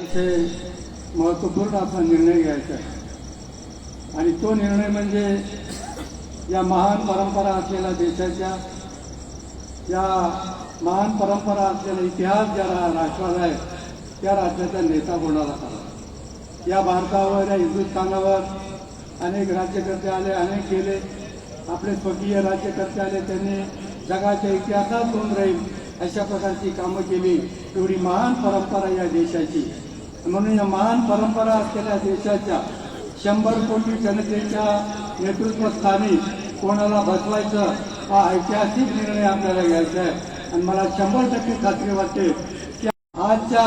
अतिशय महत्त्वपूर्ण असा निर्णय घ्यायचा आहे. आणि तो निर्णय म्हणजे या महान परंपरा असलेल्या देशाच्या या महान परंपरा असलेला इतिहास ज्या राष्ट्राला आहे त्या राज्याचा नेता कोणाला करा या भारतावर या हिंदुस्थानावर अनेक राज्यकर्ते आले अनेक गेले. आपले स्वकीय राज्यकर्ते आले त्यांनी जगाच्या इतिहासात होऊन राहील अशा प्रकारची कामं केली. एवढी महान परंपरा या देशाची. म्हणून या महान परंपरा असलेल्या देशाच्या शंभर कोटी जनतेच्या नेतृत्वस्थानी कोणाला बसवायचं हा ऐतिहासिक निर्णय आपल्याला घ्यायचा आहे. आणि मला शंभर टक्के खात्री वाटते की आजच्या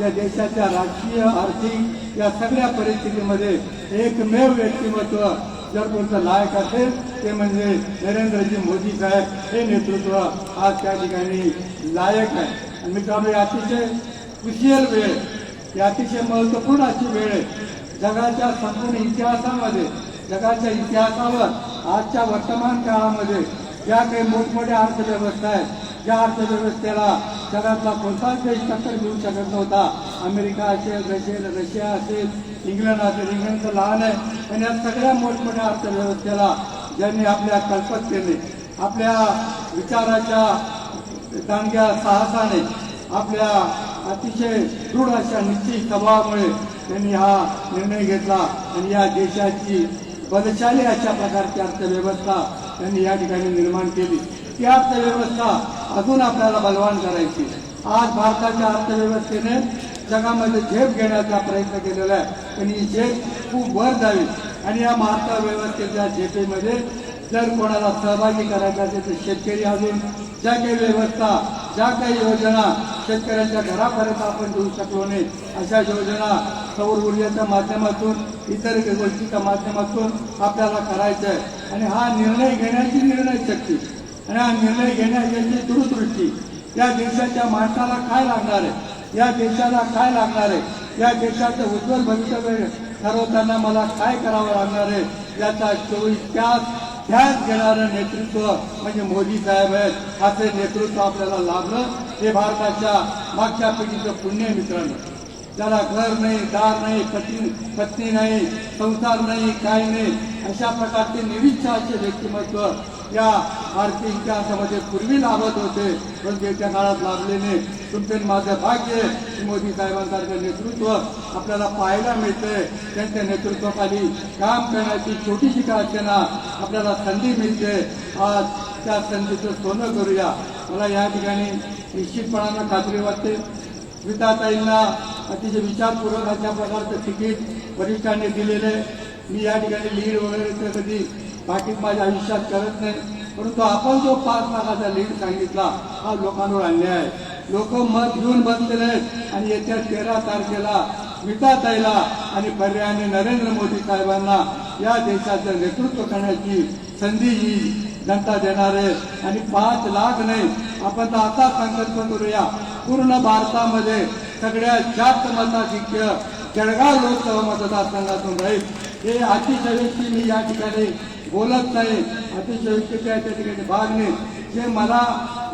या देशाच्या राजकीय आर्थिक या सगळ्या परिस्थितीमध्ये एकमेव व्यक्तिमत्व जर कोणतं लायक असेल ते म्हणजे नरेंद्रजी मोदी साहेब हे नेतृत्व आज त्या ठिकाणी लायक आहे. आणि मित्रांनो अतिशय कुशियल वेळ ही अतिशय महत्त्वपूर्ण अशी वेळ आहे. जगाच्या संपूर्ण इतिहासामध्ये जगाच्या इतिहासावर आजच्या वर्तमान काळामध्ये ज्या काही मोठमोठ्या अर्थव्यवस्था आहेत ज्या अर्थव्यवस्थेला जगातला कोणताच देश टक्कर मिळू शकत नव्हता. अमेरिका असेल रशिया रशिया असेल इंग्लंड असेल इंग्लंड तर लहान आहे. पण या सगळ्या मोठमोठ्या अर्थव्यवस्थेला ज्यांनी आपल्या कल्पत केले आपल्या विचाराच्या दांडग्या साहसाने आपल्या अतिशय दृढ अशा निश्चित स्वभावामुळे त्यांनी हा निर्णय घेतला आणि या देशाची बलशाली अशा प्रकारची अर्थव्यवस्था त्यांनी या ठिकाणी निर्माण केली. ती अर्थव्यवस्था अजून आपल्याला बलवान करायची आज भारताच्या अर्थव्यवस्थेने जगामध्ये झेप घेण्याचा प्रयत्न केलेला आहे. आणि ही झेप खूप वर जावी आणि या अर्थव्यवस्थेच्या झेपेमध्ये जर कोणाला सहभागी करायचा असेल तर शेतकरी अजून ज्या काही व्यवस्था ज्या काही योजना शेतकऱ्यांच्या घरापर्यंत आपण देऊ शकलो नाही अशा योजना सौर ऊर्जेच्या माध्यमातून इतर गोष्टीच्या माध्यमातून आपल्याला करायचं आहे. आणि हा निर्णय घेण्याची निर्णय शक्ती आणि हा निर्णय घेण्याची दूरदृष्टी या देशाच्या माणसाला काय लागणार आहे? या देशाला काय लागणार आहे? या देशाचं उज्ज्वल भविष्य ठरवताना मला काय करावं लागणार आहे? याचा चोवीस तास ध्यान घेणारं नेतृत्व म्हणजे मोदी साहेब आहेत. असे नेतृत्व आपल्याला लाभलं. हे भारताच्या मागच्या पिढीचं पुण्य मित्रांनो. ज्याला घर नाही दार नाही पत्नी पत्नी नाही संसार नाही काही नाही. अशा प्रकारचे निविच्छाचे व्यक्तिमत्व या भारतीय इतिहासामध्ये पूर्वी लाभत होते. पण त्याच्या काळात लाभलेले. नाही तुमचे माझं भाग्य मोदी साहेबांसारखं नेतृत्व आपल्याला पाहायला मिळते. त्यांच्या नेतृत्वाखाली काम करण्याची छोटीशी का असेना आपल्याला संधी मिळते. आज त्या संधीचं सोनं करूया. मला या ठिकाणी निश्चितपणानं खात्री वाटते. स्मिताताईंना अतिशय विचारपूर्वक अशा प्रकारचं तिकीट वरिष्ठांनी दिलेलं आहे. मी या ठिकाणी लीड वगैरे तर कधी बाकी माझ्या आयुष्यात करत नाही. परंतु आपण जो पाच लाखाचा लीड सांगितला हा लोकांवर अन्याय आहे. लोक मत घेऊन बसलेले आहेत आणि येत्या तेरा तारखेला ताईला आणि पर्यायाने नरेंद्र मोदी साहेबांना या देशाचं नेतृत्व करण्याची संधी ही जनता देणार आहे. आणि पाच लाख नाही आपण तर आता संकल्प करूया. पूर्ण भारतामध्ये सगळ्यात जास्त मताधिक्य जळगाव लोकसभा मतदारसंघातून राहील. हे अतिशयोक्ती मी या ठिकाणी बोलत नाही. अतिशयोक्तीच्या त्या ठिकाणी भाग नाही. जे मला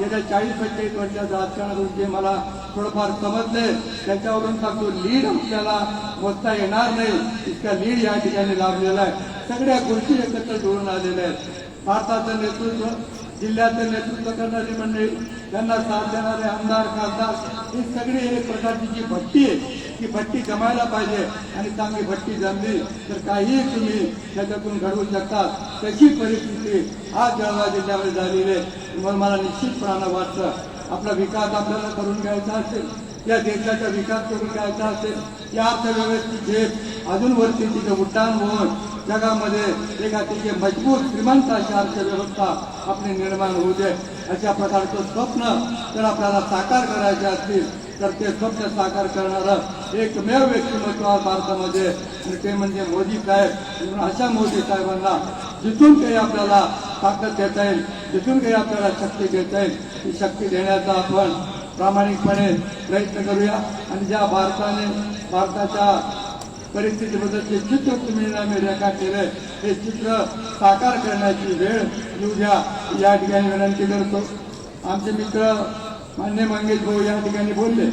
गेल्या चाळीस पंचेचाळीस वर्षाच्या राजकारणातून जे मला थोडंफार समजले त्याच्यावरून सांगतो लीड आपल्याला मोजता येणार नाही. इतका लीड या ठिकाणी लाभलेला आहे. सगळ्या गोष्टी एकत्र जुळून आलेल्या आहेत. भारताचं नेतृत्व जिल्ह्याचे नेतृत्व करणारी मंडळी त्यांना साथ देणारे आमदार खासदार ही सगळी एक प्रकारची जी भट्टी आहे. ती भट्टी जमायला पाहिजे आणि चांगली भट्टी जमली तर काहीही तुम्ही त्याच्यातून घडवू शकता. तशी परिस्थिती आज जळगाव जिल्ह्यामध्ये झालेली आहे. तुम्हाला मला निश्चितपणानं वाटतं. आपला विकास आपल्याला करून घ्यायचा असेल या देशाचा विकास करून घ्यायचा असेल या अर्थव्यवस्थेचे अजून वरती तिथं उड्डाण होऊन जगामध्ये एक अतिशय मजबूत श्रीमंत अशी अर्थव्यवस्था आपली निर्माण होऊ दे अशा प्रकारचं स्वप्न जर आपल्याला साकार करायचे असतील तर ते स्वप्न साकार करणारं एकमेव व्यक्तिमत्व आज भारतामध्ये. आणि ते म्हणजे मोदी साहेब. म्हणून अशा मोदी साहेबांना जिथून काही आपल्याला ताकद देता येईल जिथून काही आपल्याला शक्ती देता येईल ती शक्ती देण्याचा आपण प्रामाणिकपणे प्रयत्न करूया. आणि ज्या भारताने भारताच्या परिस्थितीबद्दल जे चित्र तुम्ही आम्ही रेखाटलेलं हे चित्र साकार करण्याची वेळ येऊ द्या. या ठिकाणी विनंती करतो. आमचे मित्र मान्य मंगेश भाऊ या ठिकाणी बोलले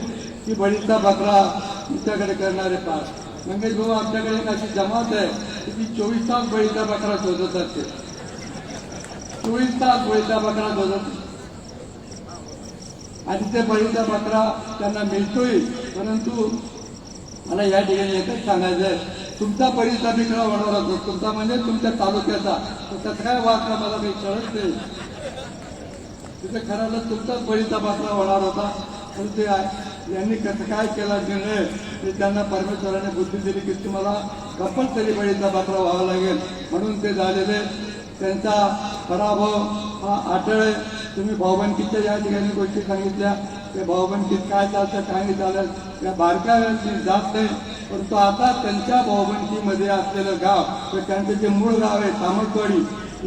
की बळीचा बकरा तुमच्याकडे करणारे पास मंगेश भाऊ आमच्याकडे एक अशी जमात आहे की ती चोवीस तास बळीचा बकरा शोधत असते. चोवीस तास बळीचा बकरा शोधत आणि ते बळीचा बकरा त्यांना मिळतोय परंतु मला या ठिकाणी एकच सांगायचं आहे तुमचा मी बिकरा होणार होतो. तुमचा म्हणजे तुमच्या तालुक्याचा. तर त्याचा काय वाचला मला काही कळत नाही. तिथे खऱ्याला तुमचाच बळीचा बकरा होणार होता. पण ते यांनी कसं काय केला निर्णय ते त्यांना परमेश्वराने बुद्धी दिली की तुम्हाला कंपल्सरी बळीचा बकरा व्हावा लागेल. म्हणून ते झालेले. त्यांचा पराभव हा आठळ तुम्ही भाऊबंदकीच्या या ठिकाणी गोष्टी सांगितल्या. ते भाऊबंदकीत काय चालतं काय नाही चालत? या बारक्या मी जात नाही. परंतु आता त्यांच्या भाऊबंदकीमध्ये असलेलं गाव तर त्यांचं जे मूळ गाव आहे तामसवाडी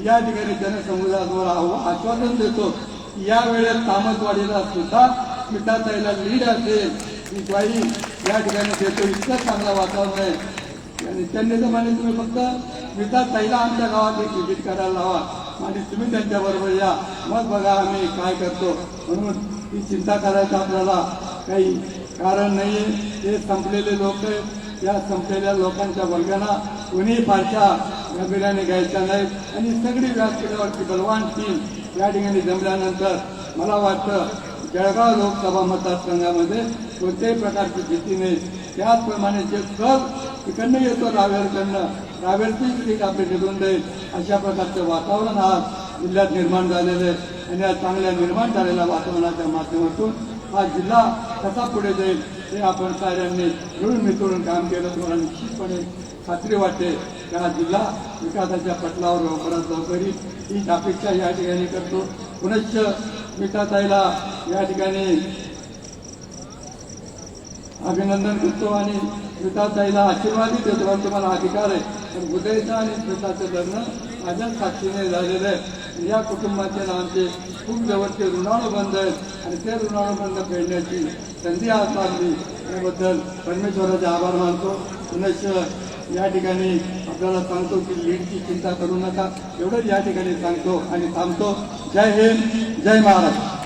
या ठिकाणी जनसमुदायासमोर आश्वासन देतो की या वेळेस तामसवाडीला सुद्धा पिठाताईला लीड असेल. ही ग्वाही या ठिकाणी देतो. इतकं चांगलं वातावरण आहे. आणि त्यांनी तर म्हणे तुम्ही फक्त स्मिताताईला आमच्या गावात एक विजिट करायला लावा. आणि तुम्ही त्यांच्याबरोबर या. मग बघा आम्ही काय करतो. म्हणून ही चिंता करायचं आपल्याला काही कारण नाही आहे ते संपलेले लोक आहेत. या संपलेल्या लोकांच्या वर्गाला कोणी फारशा गंभीर्याने घ्यायच्या नाहीत. आणि सगळी व्यासपीठावरची बलवान टीम या ठिकाणी जमल्यानंतर मला वाटतं जळगाव लोकसभा मतदारसंघामध्ये कोणत्याही प्रकारची भीती नाही. त्याचप्रमाणे जे कल तिकडनं येतो रावेरकडनं रावेरची सीट आपली निघून जाईल. अशा प्रकारचं वातावरण आज जिल्ह्यात निर्माण झालेलं आहे. या चांगल्या निर्माण झालेल्या वातावरणाच्या माध्यमातून हा जिल्हा कसा पुढे जाईल हे आपण साऱ्यांनी मिळून मिसळून काम केलं. तुम्हाला निश्चितपणे खात्री वाटते की हा जिल्हा विकासाच्या पटलावर लवकरात लवकर हीच अपेक्षा या ठिकाणी करतो. पुनश्च मिठाताईला या ठिकाणी अभिनंदन करतो आणि स्मिताताईला आशीर्वादही देतो. तुम्हाला अधिकार आहे. पण उदयचा आणि स्मिताचं लग्न माझ्या साक्षीने झालेलं आहे. या कुटुंबाचे ना आमचे खूप जवळचे ऋणानुबंध आहेत. आणि ते ऋणानुबंध फेडण्याची संधी आज लागली याबद्दल परमेश्वराचे आभार मानतो. पुनश्च या ठिकाणी आपल्याला सांगतो की लीडची चिंता करू नका. एवढंच या ठिकाणी सांगतो आणि थांबतो. जय हिंद जय महाराष्ट्र.